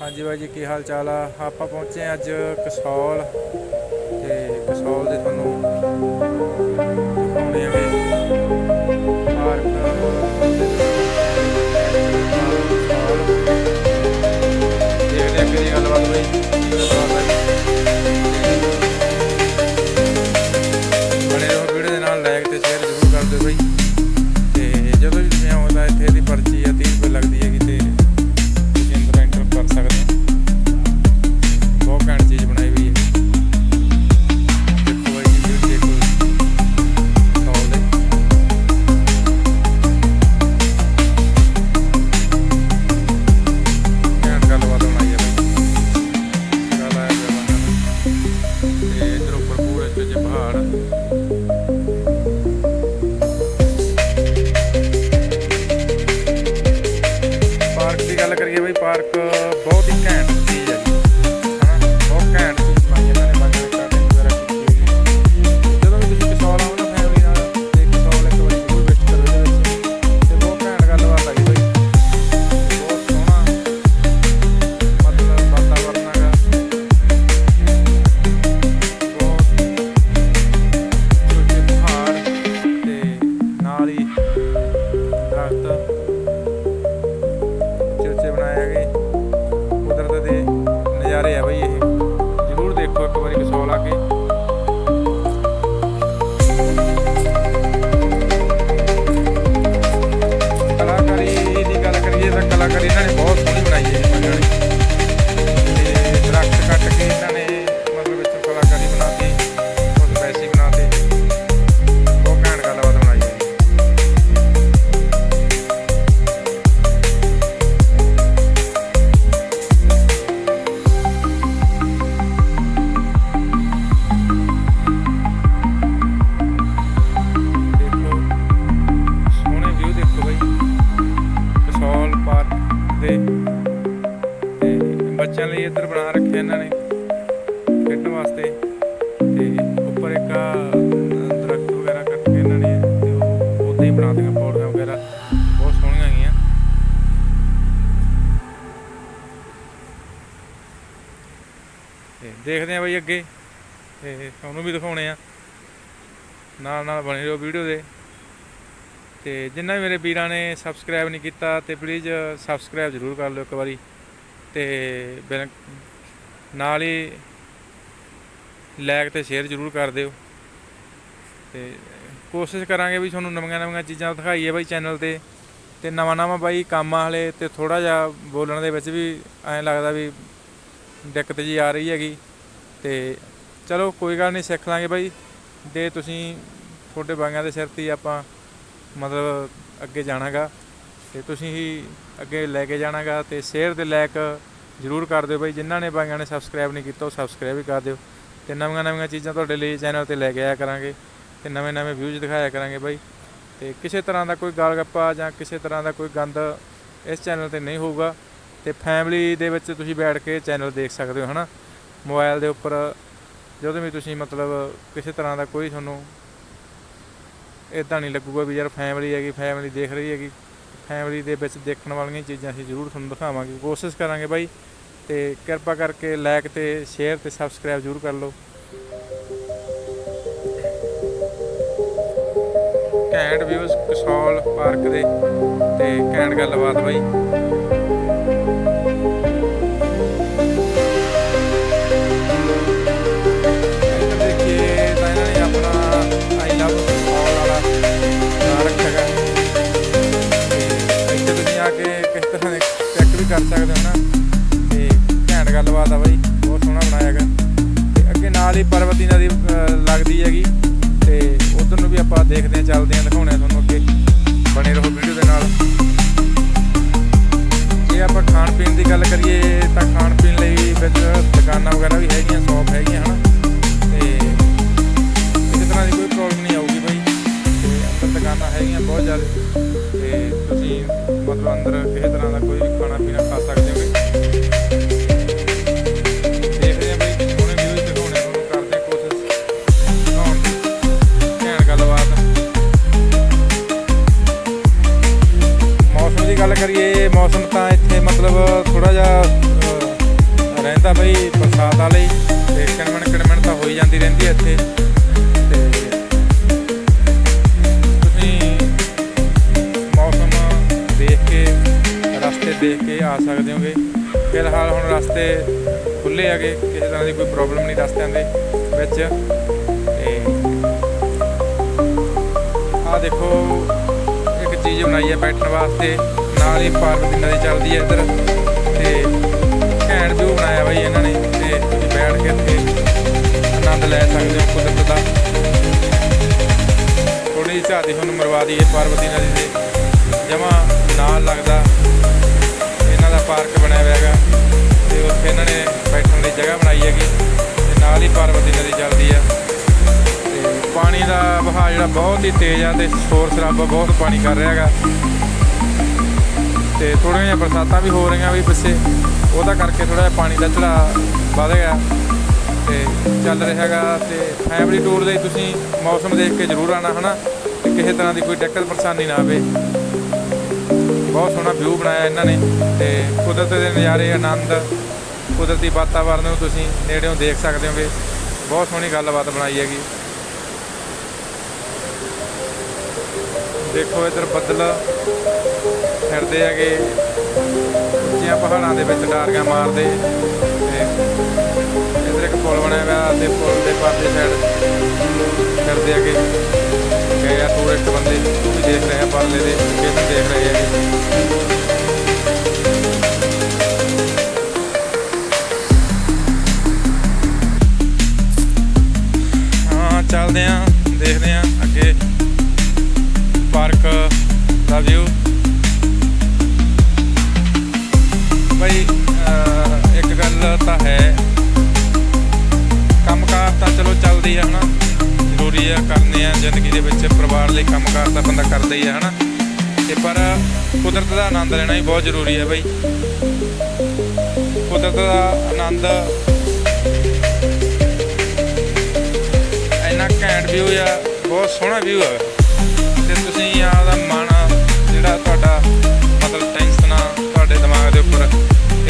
ਹਾਂਜੀ ਬਾਈ ਜੀ, ਕੀ ਹਾਲ ਚਾਲ ਆ? ਆਪਾਂ ਪਹੁੰਚੇ ਅੱਜ ਕਸੌਲ। ਤੇ ਕਸੌਲ ਦੇ ਤੁਹਾਨੂੰ ਜ਼ਰੂਰ ਦੇਖੋ ਇੱਕ ਵਾਰੀ ਕਸੌਲ ਆ ਨਾਲ ਨਾਲ ਬਣੇ ਰਹੋ ਵੀਡੀਓ ਦੇ। ਤੇ ਜਿੰਨਾ ਵੀ ਮੇਰੇ ਵੀਰਾਂ ਨੇ ਸਬਸਕ੍ਰਾਈਬ ਨਹੀਂ ਕੀਤਾ ਤੇ ਪਲੀਜ਼ ਸਬਸਕ੍ਰਾਈਬ ਜ਼ਰੂਰ ਕਰ ਲਿਓ ਇੱਕ ਵਾਰੀ। ਤੇ ਬਿਲ- ਨਾਲ ਹੀ ਲਾਈਕ ਤੇ ਸ਼ੇਅਰ ਜ਼ਰੂਰ ਕਰ ਦਿਓ। ਤੇ ਕੋਸ਼ਿਸ਼ ਕਰਾਂਗੇ ਵੀ ਤੁਹਾਨੂੰ ਨਵੀਆਂ ਨਵੀਆਂ ਚੀਜ਼ਾਂ ਦਿਖਾਈਏ ਬਾਈ ਚੈਨਲ ਤੇ। ਤੇ ਨਵਾਂ ਨਵਾਂ ਬਾਈ ਕੰਮ ਆ ਹਲੇ ਤੇ ਥੋੜਾ ਜਿਹਾ ਬੋਲਣ ਦੇ ਵਿੱਚ ਵੀ ਐਂ ਲੱਗਦਾ ਵੀ ਦਿੱਕਤ ਜੀ ਆ ਰਹੀ ਹੈਗੀ। ਤੇ ਚਲੋ ਕੋਈ ਗੱਲ ਨਹੀਂ, ਸਿੱਖ ਲਾਂਗੇ ਬਾਈ। ਦੇ ਤੁਸੀਂ ਤੁਹਾਡੇ ਬਾਈਆਂ ਦੇ ਸਿਰ ਤੇ ਹੀ ਆਪਾਂ ਮਤਲਬ ਅੱਗੇ ਜਾਣਾਗਾ ਤੇ ਤੁਸੀਂ ਹੀ ਅੱਗੇ ਲੈ ਕੇ ਜਾਣਾਗਾ ਤੇ ਸ਼ੇਅਰ ਦੇ ਲਾਇਕ ਜ਼ਰੂਰ ਕਰ ਦਿਓ ਬਾਈ। ਜਿਨ੍ਹਾਂ ਨੇ ਬਾਈਆਂ ਨੇ ਸਬਸਕ੍ਰਾਈਬ ਨਹੀਂ ਕੀਤਾ, ਉਹ ਸਬਸਕ੍ਰਾਈਬ ਵੀ ਕਰ ਦਿਓ। ਤੇ ਨਵੀਆਂ ਨਵੀਆਂ ਚੀਜ਼ਾਂ ਤੁਹਾਡੇ ਲਈ ਚੈਨਲ ਤੇ ਲੈ ਕੇ ਆਇਆ ਕਰਾਂਗੇ ਤੇ ਨਵੇਂ ਨਵੇਂ ਵਿਊਜ਼ ਦਿਖਾਇਆ ਕਰਾਂਗੇ ਬਾਈ। ਤੇ ਕਿਸੇ ਤਰ੍ਹਾਂ ਦਾ ਕੋਈ ਗਾਲ ਗੱਪਾ ਜਾਂ ਕਿਸੇ ਤਰ੍ਹਾਂ ਦਾ ਕੋਈ ਗੰਦ ਇਸ ਚੈਨਲ ਤੇ ਨਹੀਂ ਹੋਊਗਾ ਤੇ ਫੈਮਿਲੀ ਦੇ ਵਿੱਚ ਤੁਸੀਂ ਬੈਠ ਕੇ ਚੈਨਲ ਦੇਖ ਸਕਦੇ ਹੋ, ਹਨਾ? ਮੋਬਾਈਲ ਦੇ ਉੱਪਰ ਜਦੋਂ ਵੀ ਤੁਸੀਂ ਮਤਲਬ ਕਿਸੇ ਤਰ੍ਹਾਂ ਦਾ ਕੋਈ ਤੁਹਾਨੂੰ ਇਦਾਂ ਨਹੀਂ ਲੱਗੂਗਾ ਵੀ ਯਾਰ ਫੈਮਿਲੀ ਹੈਗੀ ਫੈਮਿਲੀ ਦੇਖ ਰਹੀ ਹੈਗੀ ਫੈਮਿਲੀ ਦੇ ਵਿੱਚ ਦੇਖਣ ਵਾਲੀਆਂ ਚੀਜ਼ਾਂ ਅਸੀਂ ਜ਼ਰੂਰ ਤੁਹਾਨੂੰ ਦਿਖਾਵਾਂਗੇ। ਕੋਸ਼ਿਸ਼ ਕਰਾਂਗੇ ਬਾਈ ਤੇ ਕਿਰਪਾ ਕਰਕੇ ਲਾਈਕ ਤੇ ਸ਼ੇਅਰ ਤੇ ਸਬਸਕ੍ਰਾਈਬ ਜ਼ਰੂਰ ਕਰ ਲਓ। ਘੈਂਟ ਵਿਊਜ਼ ਕਸੌਲ ਪਾਰਕ ਦੇ ਤੇ ਘੈਂਟ ਗੱਲਬਾਤ ਬਾਈ। ਕਰ ਸਕਦੇ ਹੋ ਨਾ। ਤੇ ਘੈਂਟ ਗੱਲਬਾਤ ਆ ਬਾਈ, ਬਹੁਤ ਸੋਹਣਾ ਬਣਾਇਆ ਗਾ ਤੇ ਅੱਗੇ ਨਾਲ ਹੀ ਪਰਬਤੀ ਨਦੀ ਲੱਗਦੀ ਹੈਗੀ। ਤੇ ਉਧਰ ਨੂੰ ਵੀ ਆਪਾਂ ਦੇਖਦੇ ਹਾਂ, ਚੱਲਦੇ ਹਾਂ ਦਿਖਾਉਣੇ ਤੁਹਾਨੂੰ ਅੱਗੇ। ਬਣੇ ਰਹੋ ਵੀਡੀਓ ਦੇ ਨਾਲ। ਜੇ ਆਪਾਂ ਖਾਣ ਪੀਣ ਦੀ ਗੱਲ ਕਰੀਏ, ਤਾਂ ਖਾਣ ਪੀਣ ਲਈ ਵਿੱਚ ਦੁਕਾਨਾਂ ਵਗੈਰਾ ਵੀ ਹੈਗੀਆਂ ਸ਼ੌਪ ਹੈਗੀਆਂ, ਹਨਾ। ਤੇ ਕਿਸੇ ਤਰ੍ਹਾਂ ਦੀ ਕੋਈ ਪ੍ਰੋਬਲਮ ਨਹੀਂ ਆਊਗੀ ਬਾਈ। ਤੇ ਅੰਦਰ ਦੁਕਾਨਾਂ ਹੈਗੀਆਂ ਬਹੁਤ ਜ਼ਿਆਦਾ। ਤੇ ਤੁਸੀਂ ਮਤਲਬ ਅੰਦਰ ਕਿਸੇ ਰਸਤੇ ਦੇਖ ਕੇ ਆ ਸਕਦੇ ਹੋਗੇ। ਫਿਲਹਾਲ ਹੁਣ ਰਸਤੇ ਖੁੱਲੇ ਹੈਗੇ, ਕਿਸੇ ਤਰ੍ਹਾਂ ਦੀ ਕੋਈ ਪ੍ਰੋਬਲਮ ਨਹੀਂ ਰਸਤਿਆਂ ਦੇ ਵਿੱਚ। ਤੇ ਆ ਦੇਖੋ, ਇੱਕ ਚੀਜ਼ ਬਣਾਈ ਹੈ ਬੈਠਣ ਵਾਸਤੇ। ਨਾਲ ਹੀ ਪਾਰਵਤੀ ਨਦੀ ਚੱਲਦੀ ਹੈ ਇੱਧਰ। ਤੇ ਘੈਂਟ ਵਿਊ ਬਣਾਇਆ ਬਾਈ ਇਹਨਾਂ ਨੇ, ਤੇ ਤੁਸੀਂ ਬੈਠ ਕੇ ਇੱਥੇ ਆਨੰਦ ਲੈ ਸਕਦੇ ਹੋ ਕੁਦਰਤ ਦਾ। ਥੋੜੀ ਜਿਹੀ ਝਾਤੀ ਤੁਹਾਨੂੰ ਮਰਵਾ ਦਈਏ ਪਾਰਵਤੀ ਨਦੀ ਦੇ ਜਮਾ ਨਾਲ ਲੱਗਦਾ। ਬਹੁਤ ਹੀ ਤੇਜ਼ ਆ ਤੇ ਸ਼ੋਰ ਸ਼ਰਾਬਾ ਬਹੁਤ ਪਾਣੀ ਕਰ ਰਿਹਾ ਹੈਗਾ। ਤੇ ਥੋੜ੍ਹੀਆਂ ਜਿਹੀਆਂ ਬਰਸਾਤਾਂ ਵੀ ਹੋ ਰਹੀਆਂ ਵੀ ਪਿੱਛੇ, ਉਹਦਾ ਕਰਕੇ ਥੋੜਾ ਜਿਹਾ ਪਾਣੀ ਦਾ ਚੜਾਅ ਵਧ ਗਿਆ। ਤੇ ਚੱਲ ਰਿਹਾ ਹੈਗਾ ਤੇ ਫੈਮਿਲੀ ਟੂਰ ਲਈ ਤੁਸੀਂ ਮੌਸਮ ਦੇਖ ਕੇ ਜ਼ਰੂਰ ਆਣਾ ਹਨਾ? ਤੇ ਕਿਸੇ ਤਰ੍ਹਾਂ ਦੀ ਕੋਈ ਦਿੱਕਤ ਪਰੇਸ਼ਾਨੀ ਨਾ ਆਵੇ। ਬਹੁਤ ਸੋਹਣਾ ਵਿਊ ਬਣਾਇਆ ਇਹਨਾਂ ਨੇ ਤੇ ਕੁਦਰਤ ਦੇ ਨਜ਼ਾਰੇ, ਆਨੰਦ, ਕੁਦਰਤੀ ਵਾਤਾਵਰਨ ਨੂੰ ਤੁਸੀਂ ਨੇੜਿਓਂ ਦੇਖ ਸਕਦੇ ਹੋਗੇ। ਬਹੁਤ ਸੋਹਣੀ ਗੱਲਬਾਤ ਬਣਾਈ ਹੈਗੀ। ਦੇਖੋ ਇੱਧਰ ਬੱਦਲ ਫਿਰਦੇ ਹੈਗੇ। ਉੱਚੀਆਂ ਪਹਾੜਾਂ ਦੇ ਵਿੱਚ ਡਾਰੀਆਂ ਮਾਰਦੇ। ਤੇ ਇੱਧਰ ਇੱਕ ਪੁਲ ਬਣਿਆ ਹੋਇਆ ਤੇ ਪੁਲ ਦੇ ਪਾਸੇ ਸਾਈਡ ਫਿਰਦੇ ਹੈਗੇ। ਗਏ ਆ ਟੂਰਿਸਟ ਬੰਦੇ ਉਹ ਵੀ ਦੇਖ ਰਹੇ ਆ, ਪਰਲੇ ਦੇ ਲੋਕੇਸ਼ਨ ਦੇਖ ਰਹੇ ਹੈਗੇ। ਦਾ ਵਿਊ ਬਈ ਇੱਕ ਗੱਲ ਤਾਂ ਹੈ। ਕੰਮਕਾਰ ਤਾਂ ਚਲੋ ਚੱਲਦੀ ਆ, ਹਨਾ? ਜ਼ਰੂਰੀ ਆ, ਕਰਨੇ ਆ। ਜ਼ਿੰਦਗੀ ਦੇ ਵਿੱਚ ਪਰਿਵਾਰ ਲਈ ਕੰਮਕਾਰ ਤਾਂ ਬੰਦਾ ਕਰਦਾ ਹੀ ਆ, ਹਨਾ? ਤੇ ਪਰ ਕੁਦਰਤ ਦਾ ਆਨੰਦ ਲੈਣਾ ਵੀ ਬਹੁਤ ਜ਼ਰੂਰੀ ਹੈ ਬਈ। ਕੁਦਰਤ ਦਾ ਆਨੰਦ ਇੰਨਾ ਘੈਂਟ ਵਿਊ ਆ, ਬਹੁਤ ਸੋਹਣਾ ਵਿਊ ਆ। ਤੇ ਤੁਸੀਂ ਆਪਦਾ ਜਿਹੜਾ ਤੁਹਾਡਾ ਮਤਲਬ ਟੈਨਸ਼ਨਾਂ ਤੁਹਾਡੇ ਦਿਮਾਗ ਦੇ ਉੱਪਰ,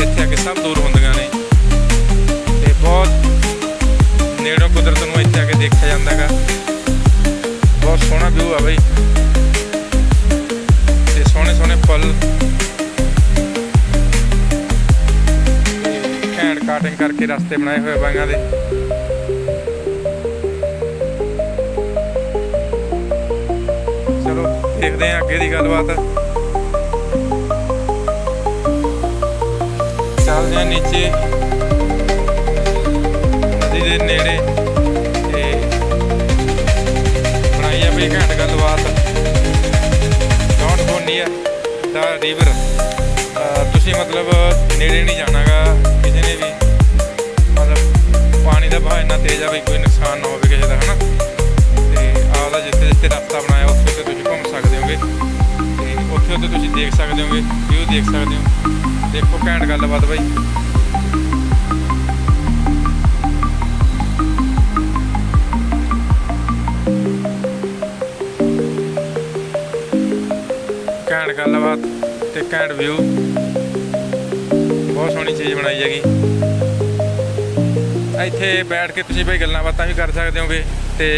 ਇੱਥੇ ਆ ਕੇ ਸਭ ਦੂਰ ਹੁੰਦੀਆਂ ਨੇ। ਤੇ ਬਹੁਤ ਨੇੜੋਂ ਕੁਦਰਤ ਨੂੰ ਇੱਥੇ ਆ ਕੇ ਦੇਖਿਆ ਜਾਂਦਾ ਹੈਗਾ। ਬਹੁਤ ਸੋਹਣਾ ਵਿਊ ਆ ਬਈ। ਤੇ ਸੋਹਣੇ ਸੋਹਣੇ ਫੁੱਲ ਘੈਂਟ ਕਾਟਿੰਗ ਕਰਕੇ ਰਸਤੇ ਬਣਾਏ ਹੋਏ ਬਾਈਆਂ ਦੇ। ਦੇਖਦੇ ਹਾਂ ਅੱਗੇ ਦੀ ਗੱਲਬਾਤ। ਚੱਲਦੇ ਹਾਂ ਨੀਚੇ। ਨਦੀ ਦੇ ਨੇੜੇ। ਤੇ ਬਣਾਈ ਆ ਬਈ ਘੈਂਟ ਗੱਲਬਾਤ। Don't go near the river ਤੁਸੀਂ ਮਤਲਬ ਨੇੜੇ ਨਹੀਂ ਜਾਣਾਗਾ, ਕਿਸੇ ਨੇ ਵੀ। ਮਤਲਬ ਪਾਣੀ ਦਾ ਵਹਾਅ ਇੰਨਾ ਤੇਜ਼ ਆ ਵੀ ਕੋਈ ਨੁਕਸਾਨ ਨਾ ਹੋਵੇ ਕਿਸੇ ਦਾ, ਹਨਾ? ਦੇਖ ਸਕਦੇ ਹੋਗੇ ਵਿਊ ਦੇਖ ਸਕਦੇ ਹੋ। ਦੇਖੋ ਘੈਂਟ ਗੱਲਬਾਤ ਬਾਈ। ਘੈਂਟ ਗੱਲਬਾਤ ਤੇ ਘੈਂਟ ਵਿਊ ਬਹੁਤ ਸੋਹਣੀ ਚੀਜ਼ ਬਣਾਈ ਹੈਗੀ। ਇੱਥੇ ਬੈਠ ਕੇ ਤੁਸੀਂ ਬਈ ਗੱਲਾਂ ਬਾਤਾਂ ਵੀ ਕਰ ਸਕਦੇ ਹੋਗੇ ਤੇ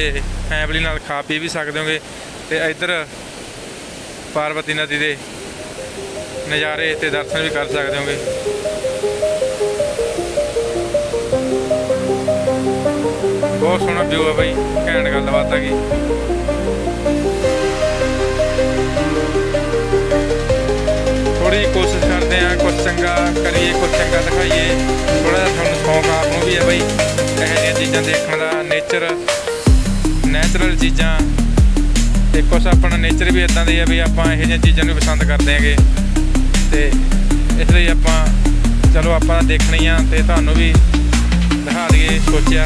ਫੈਮਿਲੀ ਨਾਲ ਖਾ ਪੀ ਵੀ ਸਕਦੇ ਹੋਗੇ। ਤੇ ਇੱਧਰ ਪਾਰਵਤੀ ਨਦੀ ਦੇ ਨਜ਼ਾਰੇ ਤੇ ਦਰਸ਼ਨ ਵੀ ਕਰ ਸਕਦੇ ਹੋਗੇ। ਬਹੁਤ ਸੋਹਣਾ ਵਿਊ ਆ ਬਈ, ਘੈਂਟ ਗੱਲਬਾਤ ਹੈਗੀ। ਥੋੜੀ ਕੋਸ਼ਿਸ਼ ਕਰਦੇ ਆ ਕੁਝ ਚੰਗਾ ਕਰੀਏ ਕੁਝ ਚੰਗਾ ਦਿਖਾਈਏ। ਥੋੜਾ ਜਿਹਾ ਤੁਹਾਨੂੰ ਸ਼ੌਂਕ ਆਪ ਨੂੰ ਵੀ ਹੈ ਬਈ। ਇਹੋ ਜਿਹੀਆਂ ਚੀਜ਼ਾਂ ਦੇਖਣ ਦਾ ਨੇਚਰ ਨੈਚੁਰਲ ਚੀਜ਼ਾਂ। ਤੇ ਕੁਛ ਆਪਣਾ ਨੇਚਰ ਵੀ ਇਦਾਂ ਦੀ ਆ ਵੀ ਆਪਾਂ ਇਹੋ ਜਿਹੀਆਂ ਚੀਜ਼ਾਂ ਨੂੰ ਪਸੰਦ ਕਰਦੇ ਆਂਗੇ ਤੇ ਇਸ ਲਈ ਆਪਾਂ ਚਲੋ ਆਪਾਂ ਦੇਖਣੀ ਦੇਖਣੀਆਂ ਤੇ ਤੁਹਾਨੂੰ ਵੀ ਦਿਖਾ ਦਈਏ ਸੋਚਿਆ।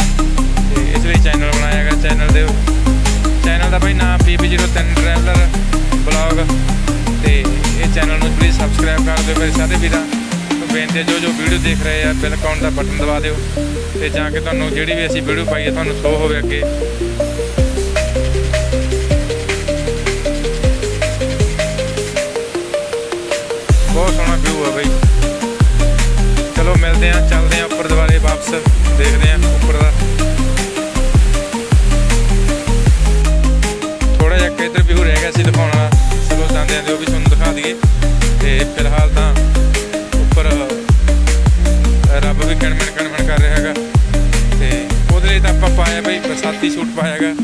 ਤੇ ਇਸ ਲਈ ਚੈਨਲ ਬਣਾਇਆ ਗਿਆ। ਚੈਨਲ ਦੇ ਚੈਨਲ ਦਾ ਭਾਈ ਨਾਮ PB03 ਟਰੈਵਲਰ ਬਲੌਗ ਤੇ ਇਹ ਚੈਨਲ ਨੂੰ ਪਲੀਜ਼ ਸਬਸਕ੍ਰਾਈਬ ਕਰ ਦਿਓ ਮੇਰੇ ਸਾਰੇ ਵੀਰਾਂ ਨੂੰ। ਬੇਨਤੀ ਜੋ ਜੋ ਵੀਡੀਓ ਦੇਖ ਰਹੇ ਆ ਬੈਲ ਆਈਕਨ ਦਾ ਬਟਨ ਦਬਾ ਦਿਓ। ਤੇ ਜਾਂ ਕਿ ਤੁਹਾਨੂੰ ਜਿਹੜੀ ਵੀ ਅਸੀਂ ਵੀਡੀਓ ਪਾਈਏ ਤੁਹਾਨੂੰ ਸ਼ੋ ਹੋਵੇ ਅੱਗੇ। ਬਹੁਤ ਆ ਚੱਲਦੇ ਆ ਉੱਪਰ ਦੁਬਾਰੇ ਵਾਪਸ। ਦੇਖਦੇ ਆ ਉੱਪਰ ਦਾ। ਥੋੜਾ ਜਿਹਾ ਕਿਧਰ ਵੀ ਰਹਿ ਗਿਆ ਸੀ ਦਿਖਾਉਣ ਚਲੋ ਜਾਂਦੇ ਆਂਦੇ ਉਹ ਵੀ ਤੁਹਾਨੂੰ ਦਿਖਾ ਦਈਏ। ਤੇ ਫਿਲਹਾਲ ਤਾਂ ਉੱਪਰ ਰੱਬ ਵੀ ਕਣਮਣ ਕਣਮਣ ਕਰ ਰਿਹਾ ਹੈਗਾ। ਤੇ ਉਹਦੇ ਲਈ ਤਾਂ ਆਪਾਂ ਪਾਇਆ ਬਈ ਬਰਸਾਤੀ ਸੂਟ ਪਾਇਆ ਹੈਗਾ।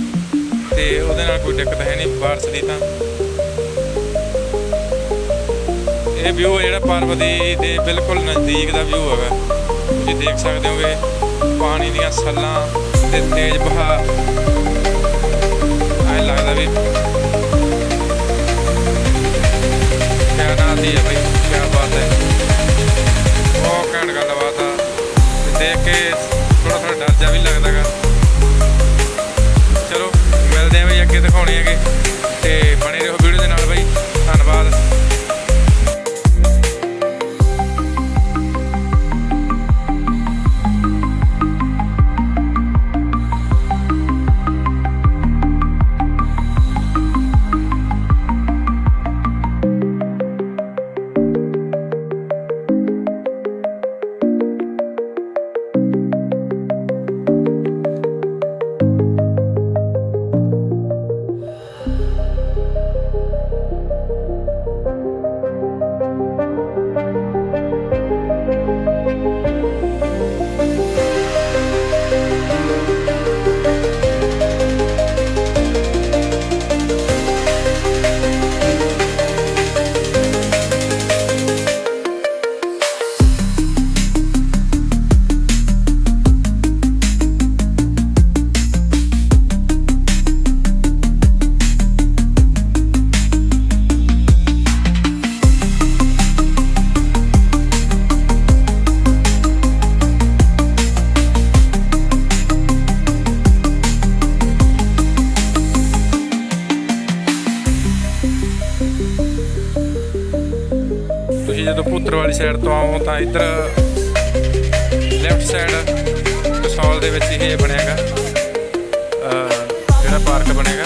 ਤੇ ਉਹਦੇ ਨਾਲ ਕੋਈ ਦਿੱਕਤ ਹੈ ਨਹੀਂ, ਬਾਰਸ਼ ਦੀ ਤਾਂ। ਇਹ ਵਿਊ ਜਿਹੜਾ ਪਾਰਵਤੀ ਦੇ ਬਿਲਕੁਲ ਨਜ਼ਦੀਕ ਦਾ ਵਿਊ ਹੈਗਾ। ਤੁਸੀਂ ਦੇਖ ਸਕਦੇ ਹੋਗੇ, ਪਾਣੀ ਦੀਆਂ ਸੱਲਾਂ ਤੇ ਤੇਜ਼ ਬਹਾ ਐ ਲੱਗਦਾ ਵੀ ਕਿਆ ਨਾਂ ਦੀ ਹੈ ਬਈ, ਕਿਆ ਬਾਤ ਹੈ। ਬਹੁਤ ਘੈਂਟ ਗੱਲਬਾਤ ਆ। ਦੇਖ ਕੇ ਥੋੜਾ ਥੋੜਾ ਡਰ ਜਾ ਵੀ ਲੱਗਦਾ ਗਾ ਚਲੋ, ਮਿਲਦੇ ਆਂ ਬਈ ਅੱਗੇ ਦਿਖਾਉਣੇ ਹੈਗੇ। ਤੇ ਬਣੇ ਰਹੋ ਵੀਡੀਓ ਦੇ ਨਾਲ ਬਈ। ਧੰਨਵਾਦ। ਤੁਸੀਂ ਵਾਲੀ ਸਾਈਡ ਤੋਂ ਆਓ ਤਾਂ ਇੱਧਰ ਲੈਫਟ ਸਾਈਡ ਕਸੌਲ ਦੇ ਵਿੱਚ ਇਹ ਬਣਿਆਗਾ ਜਿਹੜਾ ਪਾਰਕ ਬਣੇਗਾ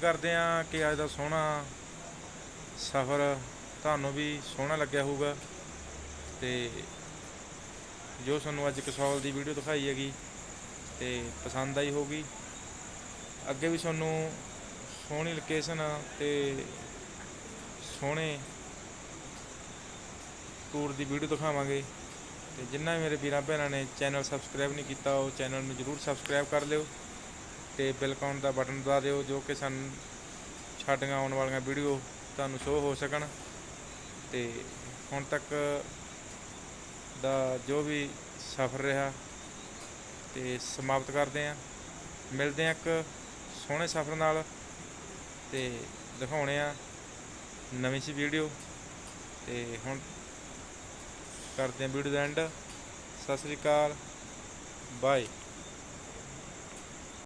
ਕਰਦੇ ਹਾਂ ਕਿ ਅੱਜ ਦਾ ਸੋਹਣਾ ਸਫ਼ਰ ਤੁਹਾਨੂੰ ਵੀ ਸੋਹਣਾ ਲੱਗਿਆ ਹੋਊਗਾ। ਤੇ ਜੋ ਤੁਹਾਨੂੰ ਅੱਜ ਕਸੌਲ ਦੀ ਵੀਡੀਓ ਦਿਖਾਈ ਹੈਗੀ, ਤੇ ਪਸੰਦ ਆਈ ਹੋਊਗੀ। ਅੱਗੇ ਵੀ ਤੁਹਾਨੂੰ ਸੋਹਣੀ ਲੋਕੇਸ਼ਨ ਤੇ ਸੋਹਣੇ ਟੂਰ ਦੀ ਵੀਡੀਓ ਦਿਖਾਵਾਂਗੇ। ਤੇ ਜਿੰਨਾ ਵੀ ਮੇਰੇ ਵੀਰਾਂ ਭੈਣਾਂ ਨੇ ਚੈਨਲ ਸਬਸਕ੍ਰਾਈਬ ਨਹੀਂ ਕੀਤਾ, ਉਹ ਚੈਨਲ ਨੂੰ ਜਰੂਰ ਸਬਸਕ੍ਰਾਈਬ ਕਰ ਲਿਓ। ਤੇ ਬੈਲ ਆਈਕਨ ਦਾ ਬਟਨ ਦਬਾ ਦਿਓ ਜੋ ਕਿ ਸਾਨੂੰ ਸਾਡੀਆਂ ਆਉਣ ਵਾਲੀਆਂ ਵੀਡੀਓ ਤੁਹਾਨੂੰ ਸ਼ੋ ਹੋ ਸਕਣ। ਤੇ ਹੁਣ ਤੱਕ ਦਾ ਜੋ ਵੀ ਸਫ਼ਰ ਰਿਹਾ ਤੇ ਸਮਾਪਤ ਕਰਦੇ ਹਾਂ। ਮਿਲਦੇ ਹਾਂ ਇੱਕ ਸੋਹਣੇ ਸਫ਼ਰ ਨਾਲ ਤੇ ਦਿਖਾਉਣੇ ਆ ਨਵੀਂ ਸੀ ਵੀਡੀਓ ਤੇ ਹੁਣ ਕਰਦੇ ਹਾਂ video the and Sat Sri Akal. Bye